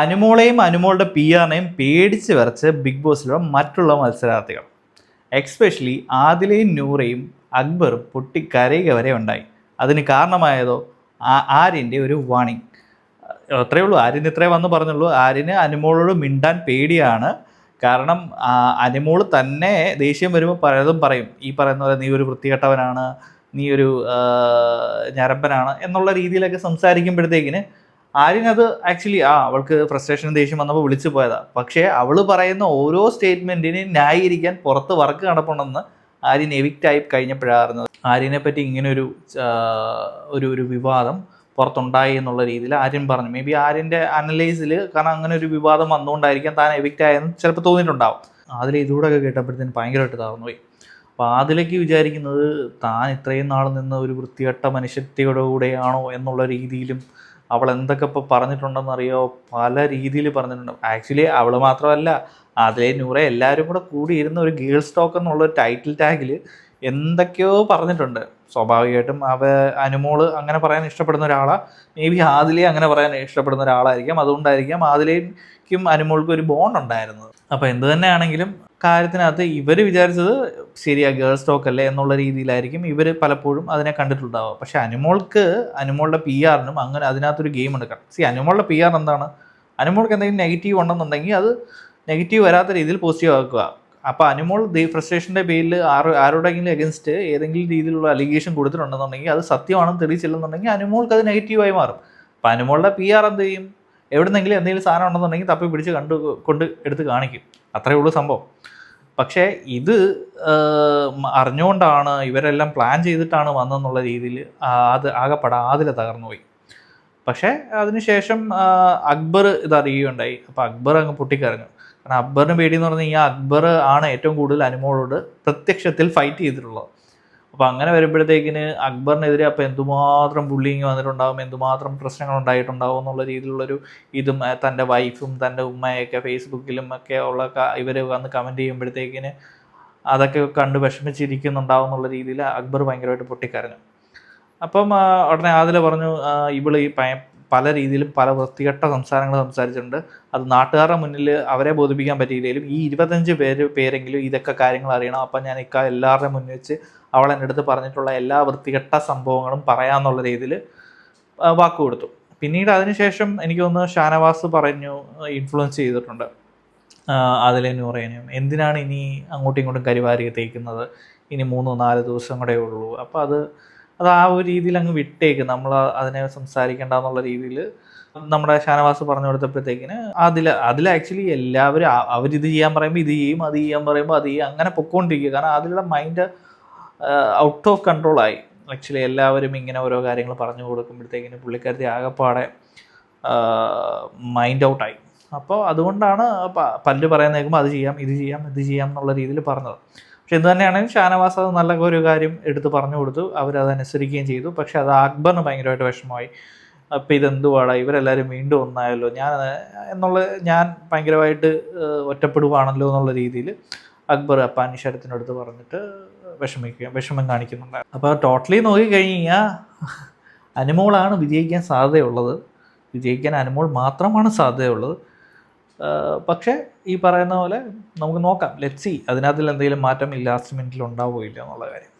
അനുമോളെയും അനുമോളുടെ പി ആറിനെയും പേടിച്ച് വരച്ച് ബിഗ് ബോസിലുള്ള മറ്റുള്ള മത്സരാർത്ഥികൾ. എക്സ്പെഷ്യലി ആദിലയും നൂറയും അക്ബറും പൊട്ടിക്കരയുക വരെ ഉണ്ടായി. അതിന് കാരണമായതോ ആര്യന്റെ ഒരു വാണിംഗ് അത്രയേ ഉള്ളൂ. ആര്യൻ ഇത്രേ വന്ന് പറഞ്ഞുള്ളൂ. ആര്യന് അനുമോളോട് മിണ്ടാൻ പേടിയാണ്. കാരണം അനുമോൾ തന്നെ ദേഷ്യം വരുമ്പോൾ പലതും പറയും. ഈ പറയുന്ന പോലെ നീ ഒരു വൃത്തികെട്ടവനാണ് നീ ഒരു ഞരമ്പനാണ് എന്നുള്ള രീതിയിലൊക്കെ സംസാരിക്കുമ്പോഴത്തേക്കിന് ആര്യൻ അത് ആക്ച്വലി ആ അവൾക്ക് ഫ്രസ്ട്രേഷൻ ദേഷ്യം വന്നപ്പോൾ വിളിച്ചു പോയതാ. പക്ഷേ അവൾ പറയുന്ന ഓരോ സ്റ്റേറ്റ്മെന്റിനെ ന്യായീകരിക്കാൻ പുറത്ത് വർക്ക് നടപ്പുണ്ടെന്ന് ആര്യൻ എവിക്റ്റ് ആയി കഴിഞ്ഞപ്പോഴാണ് അറിഞ്ഞത് ആര്യനെ പറ്റി ഇങ്ങനെ ഒരു ഒരു ഒരു വിവാദം പുറത്തുണ്ടായി എന്നുള്ള രീതിയിൽ ആര്യൻ പറഞ്ഞു. മേ ബി ആര്യന്റെ അനലൈസിൽ കാരണം അങ്ങനെ ഒരു വിവാദം വന്നുകൊണ്ടായിരിക്കാം താൻ എവിക്റ്റ് ആയെന്ന് ചിലപ്പോൾ തോന്നിയിട്ടുണ്ടാവും. അതിൽ ഇതുകൂടെ ഒക്കെ കേട്ടപ്പോഴത്തേന് ഭയങ്കരമായിട്ട് തകർന്നുപോയി അപ്പോൾ അതിലേക്ക് വിചാരിക്കുന്നത് താൻ ഇത്രയും നാൾ നിന്ന് ഒരു വൃത്തികെട്ട മനുഷ്യത്തോടുകൂടെയാണോ എന്നുള്ള രീതിയിലും അവൾ എന്തൊക്കെ ഇപ്പോൾ പറഞ്ഞിട്ടുണ്ടെന്നറിയോ? പല രീതിയിൽ പറഞ്ഞിട്ടുണ്ട്. ആക്ച്വലി അവൾ മാത്രമല്ല അതിലെ നൂറെ എല്ലാവരും കൂടെ കൂടി ഇരുന്ന ഒരു ഗേൾസ് ടോക്ക് എന്നുള്ള ടൈറ്റിൽ ടാഗിൽ എന്തൊക്കെയോ പറഞ്ഞിട്ടുണ്ട്. സ്വാഭാവികമായിട്ടും അവ അനുമോൾ അങ്ങനെ പറയാൻ ഇഷ്ടപ്പെടുന്ന ഒരാളാണ് മേ ബി ആദിലെ അങ്ങനെ പറയാൻ ഇഷ്ടപ്പെടുന്ന ഒരാളായിരിക്കാം. അതുകൊണ്ടായിരിക്കാം ആദിലേക്കും അനുമോൾക്കും ഒരു ബോണ്ട് ഉണ്ടായിരുന്നത്. അപ്പോൾ എന്ത് തന്നെയാണെങ്കിലും കാര്യത്തിനകത്ത് ഇവർ വിചാരിച്ചത് ശരിയാ ഗേൾസ് ടോക്ക് അല്ലേ എന്നുള്ള രീതിയിലായിരിക്കും ഇവർ പലപ്പോഴും അതിനെ കണ്ടിട്ടുണ്ടാവുക. പക്ഷേ അനുമോൾക്ക് അനുമോളുടെ പി ആറിനും അങ്ങനെ അതിനകത്തൊരു ഗെയിം എടുക്കണം സി അനുമോളുടെ പി ആർ എന്താണ്? അനുമോൾക്ക് എന്തെങ്കിലും നെഗറ്റീവ് ഉണ്ടെന്നുണ്ടെങ്കിൽ അത് നെഗറ്റീവ് വരാത്ത രീതിയിൽ പോസിറ്റീവ് ആക്കുക. അപ്പോൾ അനുമോൾ ദി ഫ്രസ്ട്രേഷന്റെ പേരിൽ ആരോ ആരോടെങ്കിലും എഗൻസ്റ്റ് ഏതെങ്കിലും രീതിയിലുള്ള അലിഗേഷൻ കൊടുത്തിട്ടുണ്ടെന്നുണ്ടെങ്കിൽ അത് സത്യമാണെന്ന് തെളിയിച്ചില്ലെന്നുണ്ടെങ്കിൽ അനുമോൾക്ക് അത് നെഗറ്റീവായി മാറും. അപ്പോൾ അനുമോളുടെ പി ആർ എന്ത് ചെയ്യും? എവിടെന്നെങ്കിലും എന്തെങ്കിലും സാധനം ഉണ്ടെന്നുണ്ടെങ്കിൽ തപ്പി പിടിച്ച് കണ്ട് കൊണ്ട് എടുത്ത് കാണിക്കും. അത്രയേ ഉള്ളൂ സംഭവം. പക്ഷേ ഇത് അറിഞ്ഞുകൊണ്ടാണ് ഇവരെല്ലാം പ്ലാൻ ചെയ്തിട്ടാണ് വന്നെന്നുള്ള രീതിയിൽ അത് ആകെ അതിൽ തകർന്നു പോയി. പക്ഷേ അതിനുശേഷം അക്ബർ ഇത് അറിയുകയുണ്ടായി. അപ്പോൾ അക്ബർ അങ്ങ് പൊട്ടിക്കരഞ്ഞു. കാരണം അക്ബറിന് പേടി എന്ന് പറഞ്ഞു കഴിഞ്ഞാൽ അക്ബർ ആണ് ഏറ്റവും കൂടുതൽ അനുമോളോട് പ്രത്യക്ഷത്തിൽ ഫൈറ്റ് ചെയ്തിട്ടുള്ളത്. അപ്പോൾ അങ്ങനെ വരുമ്പോഴത്തേക്കിന് അക്ബറിനെതിരെ അപ്പോൾ എന്തുമാത്രം ബുള്ളിങ് വന്നിട്ടുണ്ടാവും എന്തുമാത്രം പ്രശ്നങ്ങൾ ഉണ്ടായിട്ടുണ്ടാവും എന്നുള്ള രീതിയിലുള്ളൊരു ഇതും തന്റെ വൈഫും തന്റെ ഉമ്മയൊക്കെ ഫേസ്ബുക്കിലും ഒക്കെ ഉള്ള ഇവർ വന്ന് കമന്റ് ചെയ്യുമ്പോഴത്തേക്കിന് അതൊക്കെ കണ്ട് വിഷമിച്ചിരിക്കുന്നുണ്ടാവും എന്നുള്ള രീതിയിൽ അക്ബർ ഭയങ്കരമായിട്ട് പൊട്ടിക്കരഞ്ഞു. അപ്പം ഉടനെ ആദില പറഞ്ഞു ഇവൾ ഈ പല രീതിയിലും പല വൃത്തികെട്ട സംസാരങ്ങൾ സംസാരിച്ചിട്ടുണ്ട്. അത് നാട്ടുകാരുടെ മുന്നിൽ അവരെ ബോധിപ്പിക്കാൻ പറ്റിയില്ലെങ്കിലും ഈ ഇരുപത്തഞ്ച് പേര് പേരെങ്കിലും ഇതൊക്കെ കാര്യങ്ങൾ അറിയണം. അപ്പം ഞാൻ ഇക്ക എല്ലാവരുടെയും മുന്നിൽ വെച്ച് അവൾ എന്റെ അടുത്ത് പറഞ്ഞിട്ടുള്ള എല്ലാ വൃത്തികെട്ട സംഭവങ്ങളും പറയാമെന്നുള്ള രീതിയിൽ വാക്ക് കൊടുത്തു. പിന്നീട് അതിനുശേഷം എനിക്ക് തോന്നുന്നു ഷാനവാസ് പറഞ്ഞു ഇൻഫ്ലുവൻസ് ചെയ്തിട്ടുണ്ട്. അതിലെ പറയാനും എന്തിനാണ് ഇനി അങ്ങോട്ടും ഇങ്ങോട്ടും കരിവാരി തേക്കുന്നത്? ഇനി മൂന്നോ നാല് ദിവസം കൂടെ ഉള്ളൂ. അപ്പോൾ അത് അത് ആ ഒരു രീതിയിൽ അങ്ങ് വിട്ടേക്ക്. നമ്മൾ അതിനെ സംസാരിക്കേണ്ട എന്നുള്ള രീതിയിൽ നമ്മുടെ ഷാനവാസ് പറഞ്ഞു കൊടുത്തപ്പോഴത്തേക്കിന് അതിൽ അതിൽ ആക്ച്വലി എല്ലാവരും അവരിത് ചെയ്യാൻ പറയുമ്പോൾ ഇത് ചെയ്യും അത് ചെയ്യാൻ പറയുമ്പോൾ അത് ചെയ്യും. അങ്ങനെ പൊക്കോണ്ടിരിക്കുക. കാരണം അതിലുള്ള മൈൻഡ് ഔട്ട് ഓഫ് കൺട്രോൾ ആയി. ആക്ച്വലി എല്ലാവരും ഇങ്ങനെ ഓരോ കാര്യങ്ങൾ പറഞ്ഞു കൊടുക്കുമ്പോഴത്തേക്കിന് പുള്ളിക്കാരത്തി ആകെപ്പാടെ മൈൻഡ് ഔട്ടായി അപ്പോൾ അതുകൊണ്ടാണ് പല്ല് പറയുന്ന കേൾക്കുമ്പോൾ അത് ചെയ്യാം ഇത് ചെയ്യാം ഇത് ചെയ്യാം എന്നുള്ള രീതിയിൽ പറഞ്ഞത്. പക്ഷെ ഇത് തന്നെയാണെങ്കിലും ഷാനവാസ് അത് നല്ല ഒരു കാര്യം എടുത്ത് പറഞ്ഞു കൊടുത്തു. അവരതനുസരിക്കുകയും ചെയ്തു. പക്ഷെ അത് അക്ബറിന് ഭയങ്കരമായിട്ട് വിഷമമായി. അപ്പം ഇതെന്തുവാടാ? ഇവരെല്ലാവരും വീണ്ടും ഒന്നായല്ലോ. ഞാൻ എന്നുള്ള ഞാൻ ഭയങ്കരമായിട്ട് ഒറ്റപ്പെടുവാണല്ലോ എന്നുള്ള രീതിയിൽ അക്ബർ അപ്പാനിശ്വരത്തിനടുത്ത് പറഞ്ഞിട്ട് വിഷമിക്കുക വിഷമം കാണിക്കുന്നുണ്ട് അപ്പോൾ ടോട്ടലി നോക്കിക്കഴിഞ്ഞ് കഴിഞ്ഞാൽ അനുമോളാണ് വിജയിക്കാൻ സാധ്യതയുള്ളത്. വിജയിക്കാൻ അനുമോൾ മാത്രമാണ് സാധ്യതയുള്ളത്. പക്ഷേ ഈ പറയുന്ന പോലെ നമുക്ക് നോക്കാം. ലെറ്റ് സി അതിനകത്തിൽ എന്തെങ്കിലും മാറ്റം ഈ ലാസ്റ്റ് മിനിറ്റിൽ ഉണ്ടാവുകയില്ല എന്നുള്ള കാര്യം.